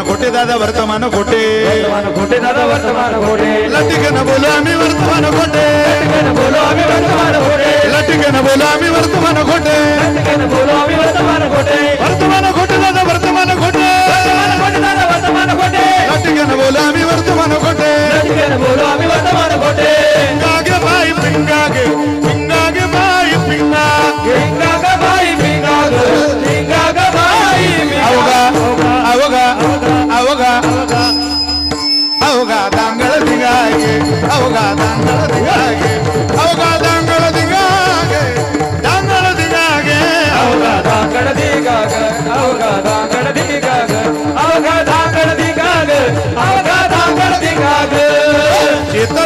ಕೊಟ್ಟಿದಾದ ವರ್ತಮಾನ ಕೊಟ್ಟೆ ಕೊಟ್ಟಿದಾದ ವರ್ತಮಾನ ಕೊಟ್ಟೆ ಲಟಿಕನ ಬೋಲಾಮಿ ವರ್ತಮಾನ ಕೊಟ್ಟೆ ಬೋಲಾಮಿ ವರ್ತಮಾನ ಕೊಟ್ಟೆ ಲಟಿಕನ ಬೋಲಾಮಿ ವರ್ತಮಾನ ಕೊಟ್ಟೆ ಬೋಲಾಮಿ ವರ್ತಮಾನ ಕೊಟ್ಟೆ ವರ್ತಮಾನ ಕೊಟ್ಟಿದಾದ ವರ್ತಮಾನ ಕೊಟ್ಟೆ ವರ್ತಮಾನ ಕೊಟ್ಟಿದಾದ ವರ್ತಮಾನ ಕೊಟ್ಟೆ ಲಟಿಕನ ಬೋಲಾಮಿ ವರ್ತಮಾನ ಕೊಟ್ಟೆ ಲಟಿಕನ ಬೋಲಾಮಿ ವರ್ತಮಾನ अवघा अवघा दांगळ धिंगागे अवघा दांगळ धिंगागे अवघा दांगळ धिंगागे दांगळ धिंगागे अवघा दांगळ दिगा ग अवघा दांगळ दिगा ग अवघा दांगळ दिगा ग अवघा दांगळ दिगा ग शेत